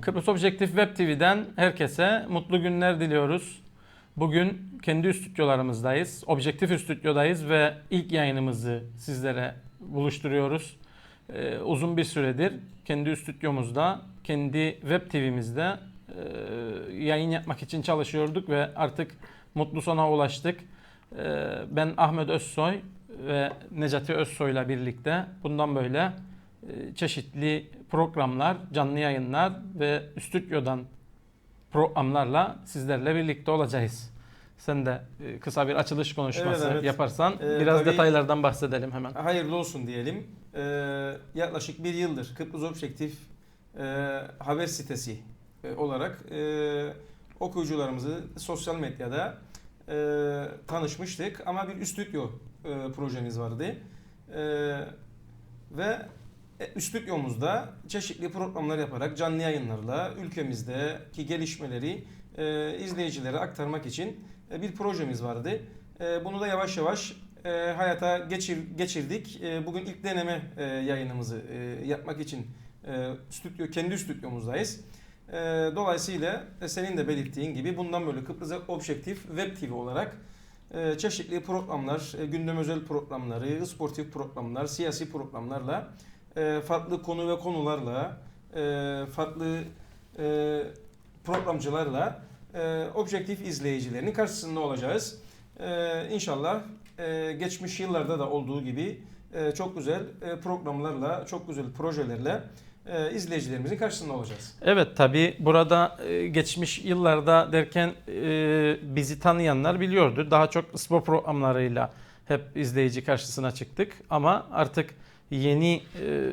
Kıbrıs Objektif Web TV'den herkese mutlu günler diliyoruz. Bugün kendi stüdyolarımızdayız. Objektif stüdyodayız ve ilk yayınımızı sizlere buluşturuyoruz. Ee, uzun bir süredir kendi stüdyomuzda, kendi web TV'mizde e, yayın yapmak için çalışıyorduk ve artık mutlu sona ulaştık. Ee, ben Ahmet Özsoy ve Necati Özsoy'la birlikte bundan böyle e, çeşitli programlar, canlı yayınlar ve stüdyodan programlarla sizlerle birlikte olacağız. Sen de e, kısa bir açılış konuşması Evet, evet. yaparsan Ee, biraz tabii- detaylardan bahsedelim hemen. Hayırlı olsun diyelim. Ee, yaklaşık bir yıldır Kıbrıs Objektif e, haber sitesi e, olarak e, okuyucularımızı sosyal medyada e, tanışmıştık. Ama bir stüdyo e, projemiz vardı. E, ve e, stüdyomuzda çeşitli programlar yaparak canlı yayınlarla ülkemizdeki gelişmeleri e, izleyicilere aktarmak için e, bir projemiz vardı. E, bunu da yavaş yavaş e, hayata geçir, geçirdik. E, bugün ilk deneme e, yayınımızı e, yapmak için e, stüdyo kendi stüdyomuzdayız. E, dolayısıyla e, senin de belirttiğin gibi bundan böyle Kıbrıs Objektif Web TV olarak e, çeşitli programlar, e, gündem özel programları, sportif programlar, siyasi programlarla e, farklı konu ve konularla e, farklı e, programcılarla objektif izleyicilerinin karşısında olacağız. E, inşallah e, geçmiş yıllarda da olduğu gibi çok güzel programlarla, çok güzel projelerle izleyicilerimizin karşısında olacağız. Evet tabi burada geçmiş yıllarda derken bizi tanıyanlar biliyordu. Daha çok spor programlarıyla hep izleyici karşısına çıktık. Ama artık yeni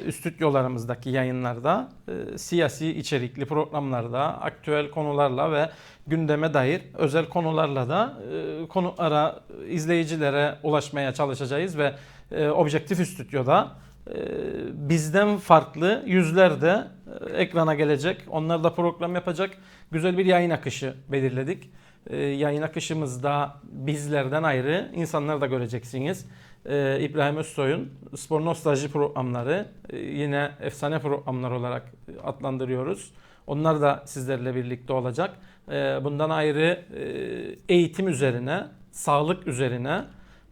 e, stüdyolarımızdaki yayınlarda e, siyasi içerikli programlarda aktüel konularla ve gündeme dair özel konularla da e, konulara izleyicilere ulaşmaya çalışacağız ve e, Objektif Stüdyo'da e, bizden farklı yüzler de e, ekrana gelecek. Onlar da program yapacak. Güzel bir yayın akışı belirledik. E, yayın akışımızda bizlerden ayrı insanlar da göreceksiniz. E, İbrahim Özsoy'un spor nostalji programları e, yine efsane programlar olarak adlandırıyoruz. Onlar da sizlerle birlikte olacak. E, bundan ayrı e, eğitim üzerine, sağlık üzerine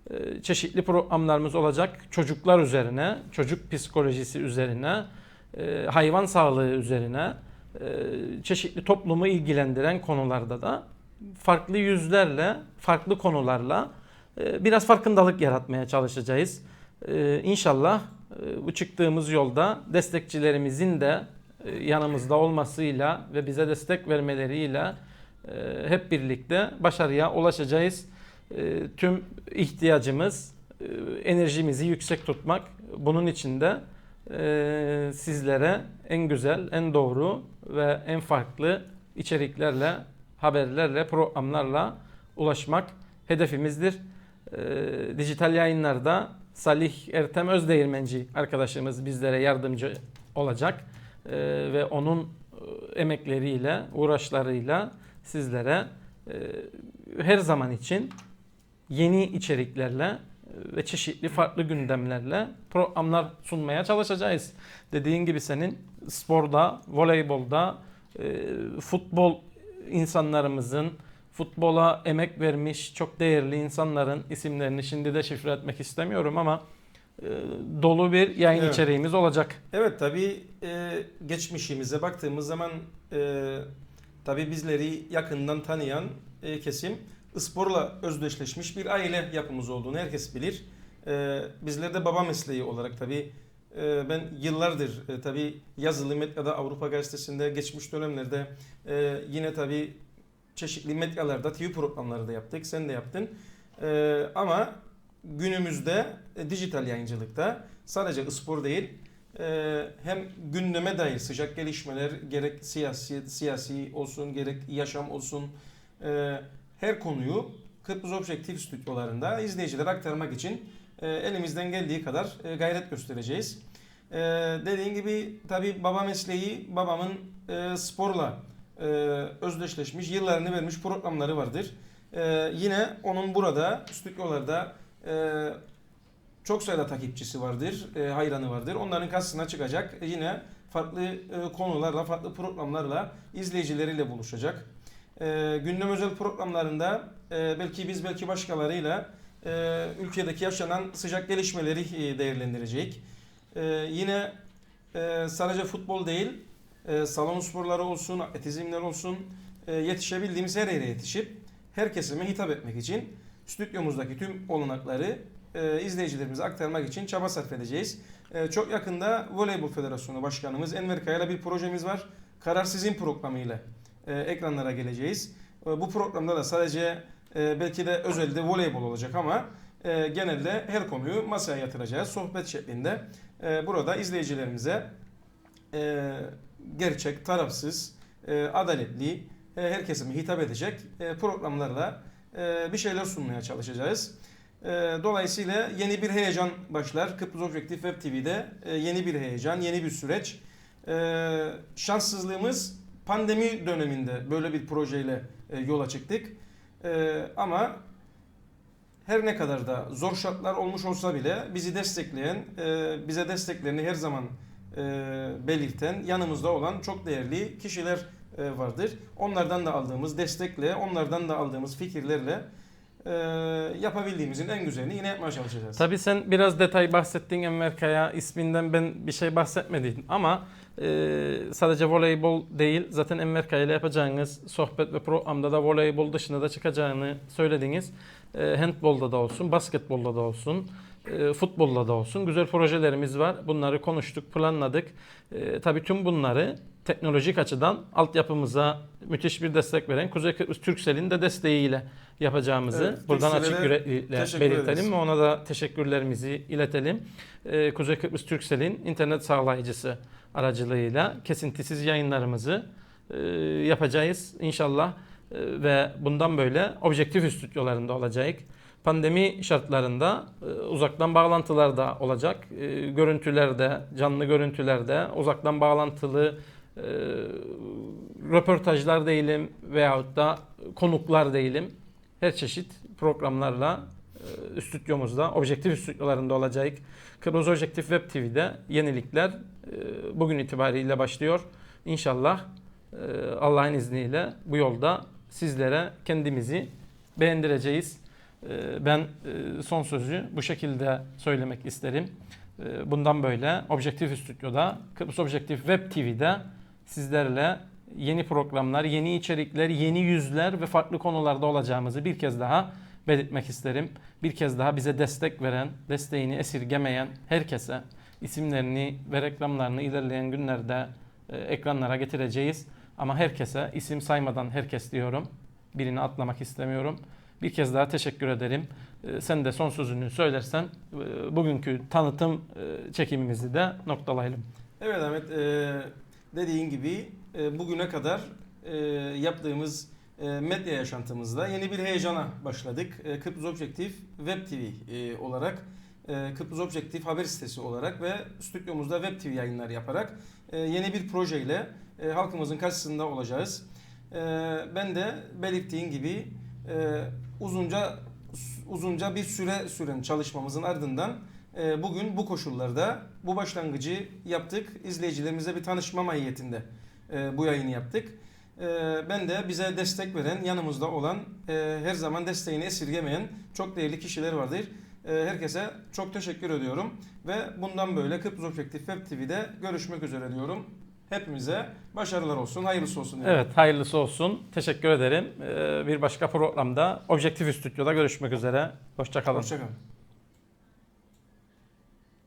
e, çeşitli programlarımız olacak. Çocuklar üzerine, çocuk psikolojisi üzerine, e, hayvan sağlığı üzerine, e, çeşitli toplumu ilgilendiren konularda da farklı yüzlerle, farklı konularla e, biraz farkındalık yaratmaya çalışacağız. E, İnşallah e, bu çıktığımız yolda destekçilerimizin de e, yanımızda olmasıyla ve bize destek vermeleriyle e, hep birlikte başarıya ulaşacağız. E, Tüm ihtiyacımız enerjimizi yüksek tutmak. Bunun için de sizlere en güzel, en doğru ve en farklı içeriklerle, haberlerle, programlarla ulaşmak hedefimizdir. E, Dijital yayınlarda Salih Ertem Özdeğirmenci arkadaşımız bizlere yardımcı olacak E, ve onun e, emekleriyle, uğraşlarıyla sizlere e, her zaman için yeni içeriklerle e, ve çeşitli farklı gündemlerle programlar sunmaya çalışacağız. Dediğin gibi senin sporda, voleybolda, e, futbol insanlarımızın, futbola emek vermiş çok değerli insanların isimlerini şimdi de şifre etmek istemiyorum ama e, dolu bir yayın Evet. içeriğimiz olacak. Evet tabii e, geçmişimize baktığımız zaman e, tabii bizleri yakından tanıyan e, kesim sporla özdeşleşmiş bir aile yapımız olduğunu herkes bilir. E, bizler de baba mesleği olarak tabii e, ben yıllardır e, tabii yazılı medyada Avrupa Gazetesi'nde geçmiş dönemlerde e, yine tabii çeşitli medyalarda TV programları da yaptık. Sen de yaptın. E, ama günümüzde e, dijital yayıncılıkta sadece spor değil e, hem gündeme dair sıcak gelişmeler gerek siyasi siyasi olsun gerek yaşam olsun e, her konuyu Kıbrıs Objektif stüdyolarında izleyicilere aktarmak için e, elimizden geldiği kadar e, gayret göstereceğiz. E, dediğin gibi tabi baba mesleği babamın e, sporla e, özdeşleşmiş yıllarını vermiş programları vardır. E, yine onun burada stüdyolarda e, çok sayıda takipçisi vardır, e, hayranı vardır. Onların karşısına çıkacak yine farklı e, konularla, farklı programlarla izleyicileriyle buluşacak. E, gündem özel programlarında e, belki biz belki başkalarıyla e, ülkedeki yaşanan sıcak gelişmeleri e, değerlendirecek. E, yine e, sadece futbol değil, e, salon sporları olsun, atletizmler olsun, e, yetişebildiğimiz her yere yetişip her kesime hitap etmek için stüdyomuzdaki tüm olanakları e, izleyicilerimize aktarmak için çaba sarf edeceğiz. E, çok yakında Voleybol Federasyonu Başkanımız Enver Kaya'yla bir projemiz var. Karar Sizin programıyla e, ekranlara geleceğiz. E, bu programda da sadece e, belki de özelde voleybol olacak ama e, genelde her konuyu masaya yatıracağız. Sohbet şeklinde e, burada izleyicilerimize e, gerçek, tarafsız, e, adaletli, e, her kesime hitap edecek e, programlarla e, bir şeyler sunmaya çalışacağız. E, dolayısıyla yeni bir heyecan başlar. Kıbrıs Objektif Web TV'de e, yeni bir heyecan, yeni bir süreç. E, şanssızlığımız pandemi döneminde böyle bir projeyle e, yola çıktık. E, ama her ne kadar da zor şartlar olmuş olsa bile bizi destekleyen, e, bize desteklerini her zaman belirten, yanımızda olan çok değerli kişiler e, vardır. Onlardan da aldığımız destekle, onlardan da aldığımız fikirlerle e, yapabildiğimizin en güzelini yine yapmaya çalışacağız. Tabii sen biraz detay bahsettin Enver Kaya isminden ben bir şey bahsetmedim ama e, sadece voleybol değil zaten Enver Kaya ile yapacağınız sohbet ve programda da voleybol dışında da çıkacağını söylediniz. E, handbolda da olsun, basketbolda da olsun, e, futbolda da olsun güzel projelerimiz var. Bunları konuştuk, planladık. E, tabii tüm bunları teknolojik açıdan altyapımıza müthiş bir destek veren Kuzey Kıbrıs Türksel'in de desteğiyle yapacağımızı Evet, buradan açık teşekkür belirtelim ederiz. ve ona da teşekkürlerimizi iletelim. Ee, Kuzey Kıbrıs Türksel'in internet sağlayıcısı aracılığıyla kesintisiz yayınlarımızı e, yapacağız inşallah E, ve bundan böyle objektif stüdyolarında olacak. Pandemi şartlarında e, uzaktan bağlantılar da olacak. E, görüntülerde, canlı görüntülerde, uzaktan bağlantılı e, röportajlar değilim veyahut da konuklar değilim. Her çeşit programlarla stüdyomuzda, objektif stüdyolarında olacak. Kıbrıs Objektif Web TV'de yenilikler bugün itibariyle başlıyor. İnşallah Allah'ın izniyle bu yolda sizlere kendimizi beğendireceğiz. E, Ben e, son sözü bu şekilde söylemek isterim. E, Bundan böyle Objektif Stüdyo'da, Kıbrıs Objektif Web TV'de sizlerle yeni programlar, yeni içerikler, yeni yüzler ve farklı konularda olacağımızı bir kez daha belirtmek isterim. Bir kez daha bize destek veren, desteğini esirgemeyen herkese isimlerini ve reklamlarını ilerleyen günlerde e, ekranlara getireceğiz. Ama herkese isim saymadan herkes diyorum. Birini atlamak istemiyorum. Bir kez daha teşekkür ederim. E, Sen de son sözünü söylersen e, bugünkü tanıtım e, çekimimizi de noktalayalım. Evet Ahmet, e, dediğin gibi bugüne kadar yaptığımız medya yaşantımızda yeni bir heyecana başladık. Kıbrıs Objektif Web TV olarak, Kıbrıs Objektif haber sitesi olarak ve stüdyomuzda Web TV yayınlar yaparak yeni bir projeyle halkımızın karşısında olacağız. Ben de belirttiğin gibi uzunca uzunca bir süre süren çalışmamızın ardından e, bugün bu koşullarda bu başlangıcı yaptık. İzleyicilerimize bir tanışma mahiyetinde e, bu yayını yaptık. E, ben de bize destek veren, yanımızda olan, e, her zaman desteğini esirgemeyen çok değerli kişiler vardır. E, herkese çok teşekkür ediyorum ve bundan böyle Kıbrıs Objektif Web TV'de görüşmek üzere diyorum. Hepimize başarılar olsun, hayırlısı olsun. diyorum. Evet hayırlısı olsun. Teşekkür ederim. Ee, Bir başka programda Objektif Stüdyo'da görüşmek üzere. Hoşçakalın. Hoşçakalın.